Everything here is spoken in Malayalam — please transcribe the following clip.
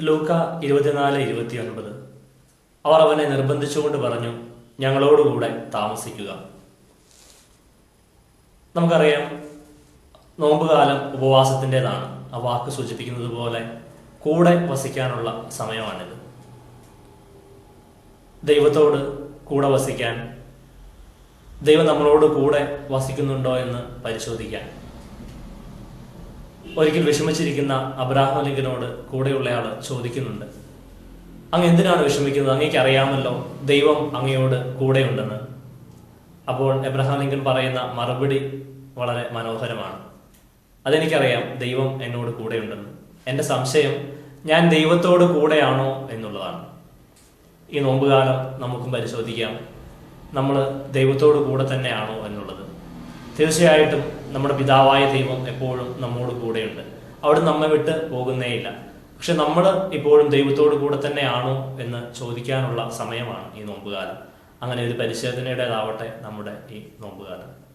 ലൂക്ക ഇരുപത്തിനാല് ഇരുപത്തിയൊൻപത്. അവർ അവനെ നിർബന്ധിച്ചുകൊണ്ട് പറഞ്ഞു ഞങ്ങളോടുകൂടെ താമസിക്കുക. നമുക്കറിയാം നോമ്പുകാലം ഉപവാസത്തിന്റെതാണ്. ആ വാക്ക് സൂചിപ്പിക്കുന്നത് പോലെ കൂടെ വസിക്കാനുള്ള സമയമാണിത്. ദൈവത്തോട് കൂടെ വസിക്കാൻ ദൈവം നമ്മളോട് കൂടെ വസിക്കുന്നുണ്ടോ എന്ന് പരിശോധിക്കാൻ. ഒരിക്കൽ വിഷമിച്ചിരിക്കുന്ന അബ്രാഹം ലിങ്കനോട് കൂടെയുള്ളയാൾ ചോദിക്കുന്നുണ്ട്. അങ്ങ് എന്തിനാണ് വിഷമിക്കുന്നത്? അങ്ങേക്ക് അറിയാമല്ലോ ദൈവം അങ്ങയോട് കൂടെയുണ്ടെന്ന്. അപ്പോൾ എബ്രഹാം ലിങ്കൻ പറയുന്ന മറുപടി വളരെ മനോഹരമാണ്. അതെനിക്കറിയാം ദൈവം എന്നോട് കൂടെയുണ്ടെന്ന്. എന്റെ സംശയം ഞാൻ ദൈവത്തോട് കൂടെയാണോ എന്നുള്ളതാണ്. ഈ നോമ്പുകാലം നമുക്കും പരിശോധിക്കാം. നമ്മൾ ദൈവത്തോട് കൂടെ തന്നെയാണോ എന്നുള്ളത്. തീർച്ചയായിട്ടും നമ്മുടെ പിതാവായ ദൈവം എപ്പോഴും നമ്മോട് കൂടെയുണ്ട്. അവിടെ നമ്മെ വിട്ട് പോകുന്നേയില്ല. പക്ഷെ നമ്മൾ ഇപ്പോഴും ദൈവത്തോട് കൂടെ തന്നെയാണോ എന്ന് ചോദിക്കാനുള്ള സമയമാണ് ഈ നോമ്പുകാലം. അങ്ങനെ ഒരു പരിശോധനയുടേതാവട്ടെ നമ്മുടെ ഈ നോമ്പുകാലം.